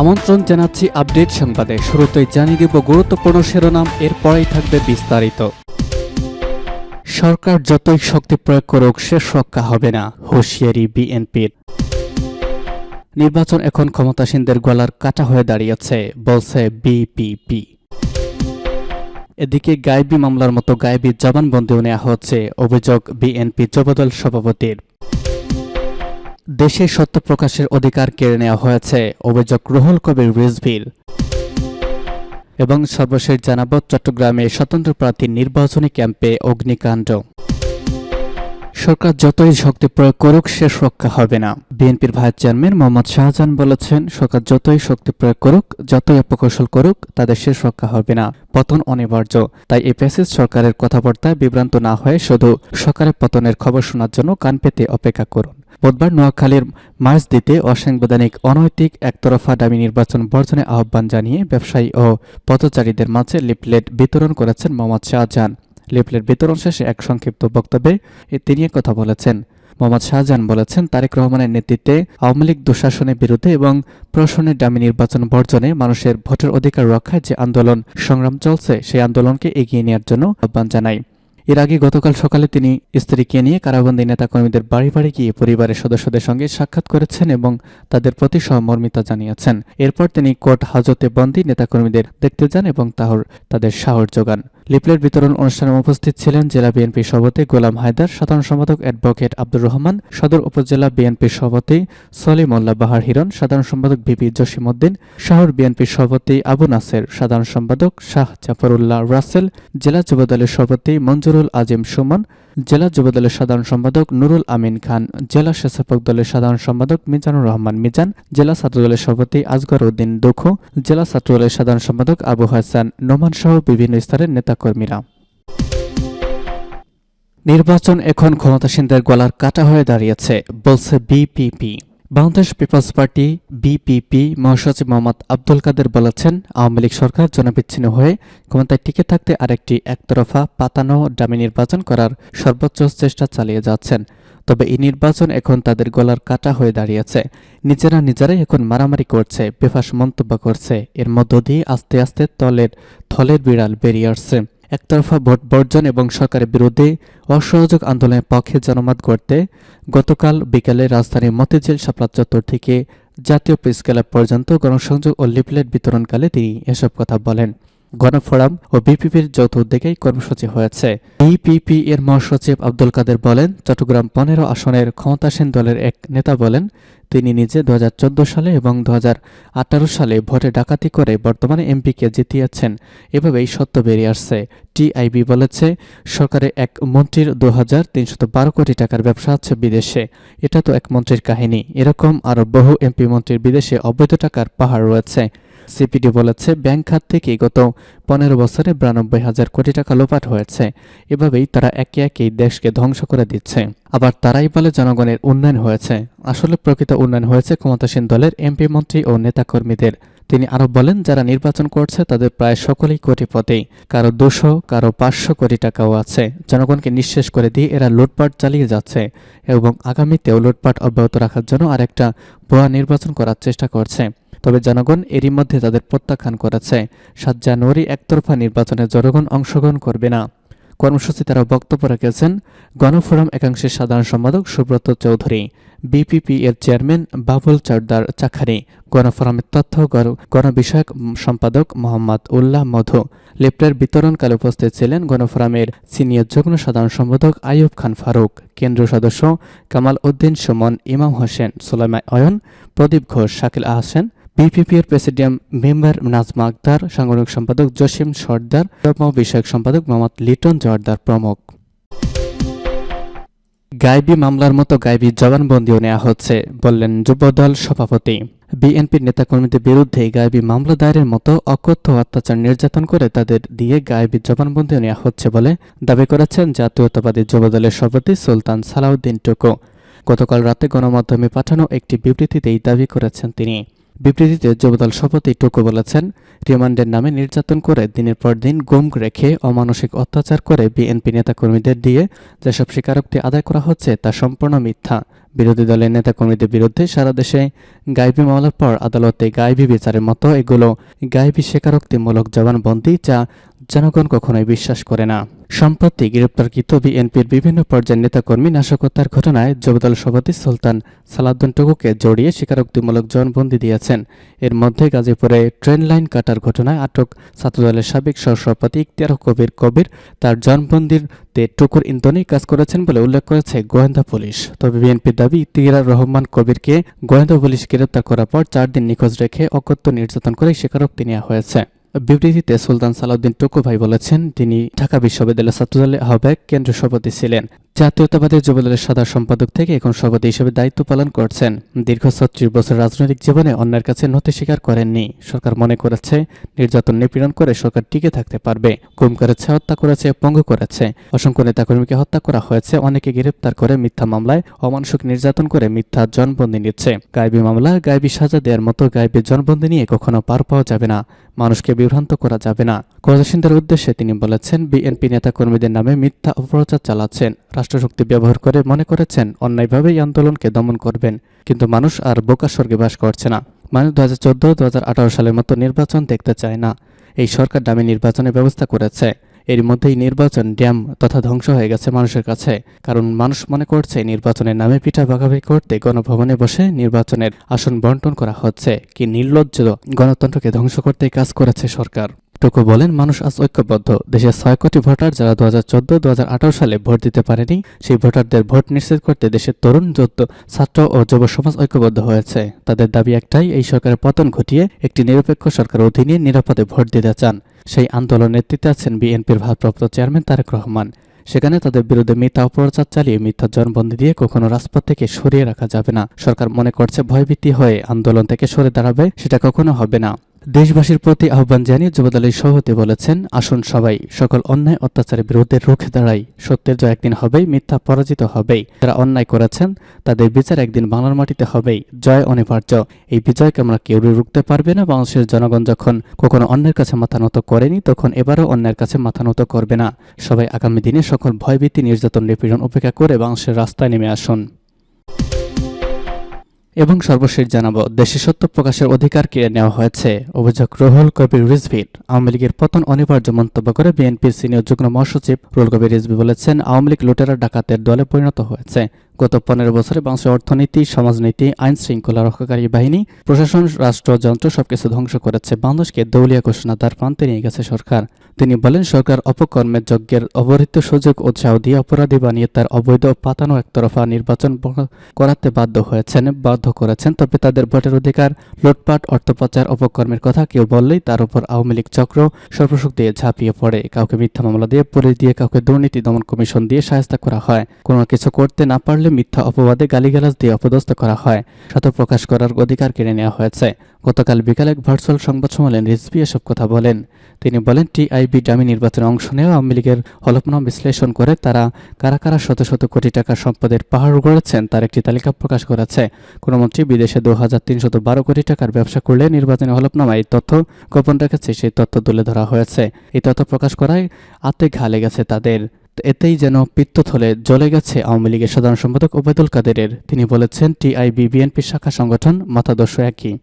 আমন্ত্রণ জানাচ্ছি আপডেট সংবাদে। শুরুতেই জানিয়ে দেব গুরুত্বপূর্ণ শিরোনাম, এরপরেই থাকবে বিস্তারিত। সরকার যতই শক্তি প্রয়োগ করুক, শেষ রক্ষা হবে না, হুঁশিয়ারি বিএনপির। নির্বাচন এখন ক্ষমতাসীনদের গলার কাটা হয়ে দাঁড়িয়েছে, বলছে বিপিপি। এদিকে গায়েবী মামলার মতো গায়েবী জবানবন্দিও নেওয়া হচ্ছে, অভিযোগ বিএনপি যুবদল সভাপতির। দেশে সত্য প্রকাশের অধিকার কেড়ে নেওয়া হয়েছে, অভিযোগ রুহুল কবির রিজভির। এবং সর্বশেষ জানাব চট্টগ্রামে স্বতন্ত্র প্রার্থী নির্বাচনী ক্যাম্পে অগ্নিকাণ্ড। সরকার যতই শক্তি প্রয়োগ করুক শেষ রক্ষা হবে না। বিএনপির ভাইস চেয়ারম্যান মোহাম্মদ শাহজাহান বলেছেন, সরকার যতই শক্তি প্রয়োগ করুক, যতই অপকৌশল করুক, তাদের শেষ রক্ষা হবে না। পতন অনিবার্য। তাই এই প্যাসেজ সরকারের কথাবার্তায় বিভ্রান্ত না হয়ে শুধু সরকারের পতনের খবর শোনার জন্য কান পেতে অপেক্ষা করুন। বুধবার নোয়াখালীর মার্চ দিতে অসাংবিধানিক অনৈতিক একতরফা দাবি নির্বাচন বর্জনে আহ্বান জানিয়ে ব্যবসায়ী ও পথচারীদের মাঝে লিফলেট বিতরণ করেছেন মোহাম্মদ শাহজাহান। লিফলেট বিতরণ শেষে এক সংক্ষিপ্ত বক্তব্যে তিনি কথা বলেছেন। মোহাম্মদ শাহজাহান বলেছেন, তারেক রহমানের নেতৃত্বে আওয়ামী লীগ দুঃশাসনের বিরুদ্ধে এবং প্রশাসনের দামি নির্বাচন বর্জনে মানুষের ভোটের অধিকার রক্ষায় যে আন্দোলন সংগ্রাম চলছে, সেই আন্দোলনকে এগিয়ে নেওয়ার জন্য আহ্বান জানাই এর আগে গতকাল সকালে তিনি স্ত্রীকে নিয়ে কারাবন্দী নেতাকর্মীদের বাড়ি বাড়ি গিয়ে পরিবারের সদস্যদের সঙ্গে সাক্ষাৎ করেছেন এবং তাদের প্রতি সহমর্মিতা জানিয়েছেন। এরপর তিনি কোর্ট হাজতে বন্দী নেতাকর্মীদের দেখতে যান এবং তাহর তাদের সাহস যোগান। লিফলেট বিতরণ অনুষ্ঠানে উপস্থিত ছিলেন জেলা বিএনপি সভাপতি গোলাম হায়দার, সাধারণ সম্পাদক অ্যাডভোকেট আব্দুর রহমান, সদর উপজেলা বিএনপি সভাপতি সলিমুল্লাহ বাহার হিরণ, সাধারণ সম্পাদক বিপি জসিমউদ্দিন, শহর বিএনপি সভাপতি আবু নাসের, সাধারণ সম্পাদক শাহ জাফরুল্লাহ রাসেল, জেলা যুবদলের সভাপতি মঞ্জুরুল আজিম সুমন জেলা যুব দলের সাধারণ সম্পাদক নুরুল আমিন খান, জেলা স্বেচ্ছাসেবক দলের সাধারণ সম্পাদক মিজানুর রহমান মিজান, জেলা ছাত্রদলের সভাপতি আজগর উদ্দিন দুখু, জেলা ছাত্রদলের সাধারণ সম্পাদক আবু হাসান, নোমান সহ বিভিন্ন স্তরের নেতাকর্মীরা। নির্বাচন এখন ক্ষমতাসীনদের গলার কাটা হয়ে দাঁড়িয়েছে, বলছে BPP. Bangladesh peoples party BPP মহাসচিব মোহাম্মদ আব্দুল কাদের বলেছেন, আওয়ামী লীগ সরকার জনবিচ্ছিন্ন হয়ে ক্ষমতায় টিকে থাকতে আরেকটি একতরফা পাতানো ডামি নির্বাচন করার সর্বোচ্চ চেষ্টা চালিয়ে যাচ্ছেন। তবে এই নির্বাচন এখন তাদের গলার কাটা হয়ে দাঁড়িয়েছে। নিজেরা নিজেরাই এখন মারামারি করছে, বেফাস মন্তব্য করছে। এর মধ্য দিয়ে আস্তে আস্তে তলের, থলের বিড়াল বেরিয়ে আসছে। একতরফা ভোট বর্জন এবং সরকারের বিরুদ্ধে অসহযোগ আন্দোলনের পক্ষে জনমত করতে গতকাল বিকেলে রাজধানীর মতিঝিল শাপলা চত্বর থেকে জাতীয় প্রেস ক্লাব পর্যন্ত গণসংযোগ ও লিফলেট বিতরণকালে তিনি এসব কথা বলেন। গণফোরাম ও বিপিপির যৌথ উদ্যোগেই কর্মসূচি হয়েছে। বিপিপি এর মহাসচিব আব্দুল কাদের বলেন, চট্টগ্রাম পনেরো আসনের ক্ষমতাসীন দলের এক নেতা বলেন, তিনি নিজে দু হাজার চোদ্দ সালে এবং দু হাজার আঠারো সালে ভোটে ডাকাতি করে বর্তমানে এমপিকে জিতিয়েছেন। এভাবেই সত্য বেরিয়ে আসছে। টিআইবি বলেছে সরকারের এক মন্ত্রীর দু কোটি টাকার ব্যবসা আছে বিদেশে। এটা তো এক মন্ত্রীর কাহিনী। এরকম আরও বহু এমপি মন্ত্রীর বিদেশে অবৈধ টাকার পাহাড় রয়েছে। সিপিডি বলেছে, ব্যাংক খাত থেকে গত পনেরো বছরে বিরানব্বই হাজার কোটি টাকা লোপাট হয়েছে। এভাবেই তারা একে একেই দেশকে ধ্বংস করে দিচ্ছে। আবার তারাই বলে জনগণের উন্নয়ন হয়েছে। আসলে প্রকৃত উন্নয়ন হয়েছে ক্ষমতাসীন দলের এমপি মন্ত্রী ও নেতাকর্মীদের। তিনি আরও বলেন, যারা নির্বাচন করছে তাদের প্রায় সকলেই কোটিপতি। কারও দুশো, কারও পাঁচশো কোটি টাকাও আছে। জনগণকে নিঃশেষ করে দিয়ে এরা লুটপাট চালিয়ে যাচ্ছে এবং আগামীতেও লুটপাট অব্যাহত রাখার জন্য আরেকটা ভুয়া নির্বাচন করার চেষ্টা করছে। তবে জনগণ এরই মধ্যে তাদের প্রত্যাখ্যান করেছে। সাত জানুয়ারি একতরফা নির্বাচনে জনগণ অংশগ্রহণ করবে না। কর্মসূচি তারা বক্তব্য রেখেছেন গণফোরাম একাংশের সাধারণ সম্পাদক সুব্রত চৌধুরী, বিপিপি এর চেয়ারম্যান বাবুল চারদার চাখারি গণফোরামের তথ্য গণবিষয়ক সম্পাদক মোহাম্মদ উল্লাহ মধু লিফলেট বিতরণকালে উপস্থিত ছিলেন গণফোরামের সিনিয়র যুগ্ম সাধারণ সম্পাদক আইয়ুব খান ফারুক, কেন্দ্রীয় সদস্য কামাল উদ্দিন সুমন, ইমাম হোসেন, সোলাইমা অয়ন, প্রদীপ ঘোষ, শাকিল আহসেন বিপিপির প্রেসিডিয়াম মেম্বার নাজমা আক্তার, সাংগঠনিক সম্পাদক জসিম সর্দার ধর্ম বিষয়ক সম্পাদক মোহাম্মদ লিটন জর্দার প্রমুখ। গাইবি মামলার মতো গাইবি জবানবন্দিও নেওয়া হচ্ছে, বললেন যুবদল সভাপতি। বিএনপির নেতাকর্মীদের বিরুদ্ধে গায়েবী মামলা দায়েরের মতো অকথ্য অত্যাচার নির্যাতন করে তাদের দিয়ে গায়েবী জবানবন্দিও নেওয়া হচ্ছে বলে দাবি করেছেন জাতীয়তাবাদী যুবদলের সভাপতি সুলতান সালাউদ্দিন টুকু। গতকাল রাতে গণমাধ্যমে পাঠানো একটি বিবৃতিতে এই দাবি করেছেন তিনি। বিবৃতিতে যুবদল সভাপতি টুকু বলেছেন, রিমান্ডের নামে নির্যাতন করে দিনের পর দিন গুম রেখে অমানসিক অত্যাচার করে বিএনপি নেতাকর্মীদের দিয়ে যেসব স্বীকারোক্তি আদায় করা হচ্ছে তা সম্পূর্ণ মিথ্যা। বিরোধী দলের নেতাকর্মীদের বিরুদ্ধে সারা দেশে গাইবি মামলার পর আদালতে গাইবি বিচারের মতো এগুলো গাইবি স্বীকারোক্তিমূলক জবানবন্দি যা জনগণ কখনোই বিশ্বাস করে না। সম্প্রতি গ্রেপ্তারকৃত বিএনপির বিভিন্ন পর্যায়ের নেতাকর্মী নাশকতার ঘটনায় যুবদল সভাপতি সুলতান সালাউদ্দিন টুকুকে জড়িয়ে স্বীকারোক্তিমূলক জবানবন্দি দিয়েছেন। এর মধ্যে গাজীপুরে ট্রেন লাইন কাটার ঘটনায় আটক ছাত্রদলের সাবেক সহসভাপতি ইখতিয়ার কবির কবির তার জবানবন্দিতে টুকুর ইন্ধনেই কাজ করেছেন বলে উল্লেখ করেছে গোয়েন্দা পুলিশ। তবে বিএনপির দাবি, ইখতিয়ার রহমান কবিরকে গোয়েন্দা পুলিশ গ্রেপ্তার করার পর চার দিন নিখোঁজ রেখে অকথ্য নির্যাতন করে স্বীকারোক্তি নেওয়া হয়েছে। বিবৃতিতে সুলতান সালাউদ্দিন টুকু ভাই বলেছেন, তিনি ঢাকা বিশ্ববিদ্যালয় ছাত্রদলের আহ্বায়ক, কেন্দ্রীয় সভাপতি ছিলেন। জাতীয়তাবাদী যুবদলের সাধারণ সম্পাদক থেকে এখন সভাপতি হিসেবে দায়িত্ব পালন করছেন। দীর্ঘ ছত্রিশ বছর রাজনৈতিক জীবনে অন্যের কাছে নথি স্বীকার করেননি। সরকার মনে করেছে, নির্যাতন নিপীড়ন করে সরকার টিকে থাকতে পারবে। গুম করেছে, হত্যা করেছে, পঙ্গু করেছে। অসংখ্য নেতাকর্মীকে হত্যা করা হয়েছে অনেকে গ্রেপ্তার করে মিথ্যা মামলায় অমানসিক নির্যাতন করে মিথ্যা জনবন্দি নিচ্ছে। গায়েবী মামলা, গায়েবী সাজা দেওয়ার মতো গায়েবী জনবন্দি নিয়ে কখনো পার পাওয়া যাবে না। মানুষকে বিভ্রান্ত করা যাবে না। করদাসীনদের উদ্দেশ্যে তিনি বলেছেন, বিএনপি নেতাকর্মীদের নামে মিথ্যা অপপ্রচার চালাচ্ছেন। রাষ্ট্রশক্তি ব্যবহার করে মনে করেছেন অন্যায়ভাবেই আন্দোলনকে দমন করবেন। কিন্তু মানুষ আর বোকা স্বর্গে বাস করছে না। মানুষ দু হাজার সালের মতো নির্বাচন দেখতে চায় না। এই সরকার দামি নির্বাচনের ব্যবস্থা করেছে। এর মধ্যেই নির্বাচন ড্যাম তথা ধ্বংস হয়ে গেছে মানুষের কাছে। কারণ মানুষ মনে করছে নির্বাচনের নামে পিঠা ভাগাভাগি করতে গণভবনে বসে নির্বাচনের আসন বন্টন করা হচ্ছে। কি নির্লজ্জ গণতন্ত্রকে ধ্বংস করতে কাজ করেছে সরকার। টুকু বলেন, মানুষ আজ ঐক্যবদ্ধ। দেশের ছয় কোটি ভোটার যারা দু হাজার চোদ্দ সালে ভোট দিতে পারেনি, সেই ভোটারদের ভোট নিশ্চিত করতে দেশের তরুণ, যুদ্ধ, ছাত্র ও যুব সমাজ ঐক্যবদ্ধ হয়েছে। তাদের দাবি একটাই, এই সরকারের পতন ঘটিয়ে একটি নিরপেক্ষ সরকার অধীনে নিরাপদে ভোট দিতে চান। সেই আন্দোলন নেতৃত্বে আছেন বিএনপির ভারপ্রাপ্ত চেয়ারম্যান তারেক রহমান। সেখানে তাদের বিরুদ্ধে মিথ্যা অপপ্রচার চালিয়ে মিথ্যা জনবন্দি দিয়ে কখনো রাজপথ থেকে সরিয়ে রাখা যাবে না। সরকার মনে করছে ভয়ভীতি হয়ে আন্দোলন থেকে সরে দাঁড়াবে, সেটা কখনো হবে না। দেশবাসীর প্রতি আহ্বান জানিয়ে যুবদলের সভাপতি বলেছেন, আসুন সবাই সকল অন্যায়, অত্যাচারের বিরুদ্ধে রুখে দাঁড়াই। সত্যের জয় একদিন হবেই, মিথ্যা পরাজিত হবেই। যারা অন্যায় করেছেন, তাদের বিচার একদিন বাংলার মাটিতে হবেই। জয় অনিবার্য। এই বিজয়কে আমরা কেউ রুখতে পারবে না। বাংলাদেশের জনগণ যখন কখনো অন্যের কাছে মাথা নত করেনি, তখন এবারও অন্যের কাছে মাথা নত করবে না। সবাই আগামী দিনে সকল ভয়ভীতি, নির্যাতন, নিপীড়ন উপেক্ষা করে বাংলাদেশের রাস্তায় নেমে আসুন। এবং সর্বশেষ জানাব, দেশে সত্য প্রকাশের অধিকার কেড়ে নেওয়া হয়েছে। অভিযোগ, রুহুল কবির রিজভির আওয়ামী লীগের পতন অনিবার্য মন্তব্য করে বিএনপির সিনিয়র যুগ্ম মহাসচিব রুহুল কবির রিজভি বলেছেন, আওয়ামী লীগ লুটেরা ডাকাতের দলে পরিণত হয়েছে। গত পনেরো বছরে বাংলাদেশের অর্থনীতি, সমাজনীতি, আইন শৃঙ্খলা রক্ষাকারী বাহিনী, প্রশাসন রাষ্ট্রযন্ত্র সবকিছু ধ্বংস করেছে। বাংলাদেশকে দৌলিয়া ঘোষণা তার প্রান্তে নিয়ে গেছে সরকার। তিনি বলেন, সরকার অপকর্মের যজ্ঞের অবহিত সুযোগ উৎসাহ দিয়ে অপরাধী বানিয়ে তার অবৈধ পাতানো একতরফা নির্বাচন করাতে বাধ্য হয়েছেন, বাধ্য করেছেন। তবে তাদের ভোটের অধিকার, লুটপাট, অর্থপাচার, অপকর্মের কথা কেউ বললেই তার উপর আওয়ামী লীগ চক্র সর্বশক দিয়ে ঝাঁপিয়ে পড়ে। কাউকে মিথ্যা মামলা দিয়ে পুলিশ দিয়ে, কাউকে দুর্নীতি দমন কমিশন দিয়ে সাহায্য করা হয়। কোনো কিছু করতে না পারলে মিথ্যা অপবাদে গালিগালাজ দিয়ে অপদস্থ করা হয়। শত প্রকাশ করার অধিকার কেড়ে নেওয়া হয়েছে। গতকাল বিকালে এক ভার্চুয়াল সংবাদ সম্মেলন রিজভি এসব কথা বলেন। তিনি বলেন, টিআইবি ডামি নির্বাচনে অংশ নেওয়া আওয়ামী লীগের হলফনামা বিশ্লেষণ করে তারা কারা কারা শত শত কোটি টাকার সম্পদের পাহাড় গড়েছেন তার একটি তালিকা প্রকাশ করেছে। কোনো মন্ত্রী বিদেশে দু হাজার তিনশত বারো কোটি টাকার ব্যবসা করলে নির্বাচনী হলফনামায় তথ্য গোপন রেখেছে, সেই তথ্য তুলে ধরা হয়েছে। এই তথ্য প্রকাশ করায় আতে ঘা লেগেছে তাদের। এতেই যেন পিত্তথলে জ্বলে গেছে আওয়ামী লীগের সাধারণ সম্পাদক ওবায়দুল কাদেরের। তিনি বলেছেন, টিআইবি, বিএনপি শাখা সংগঠন মতাদর্শ একই।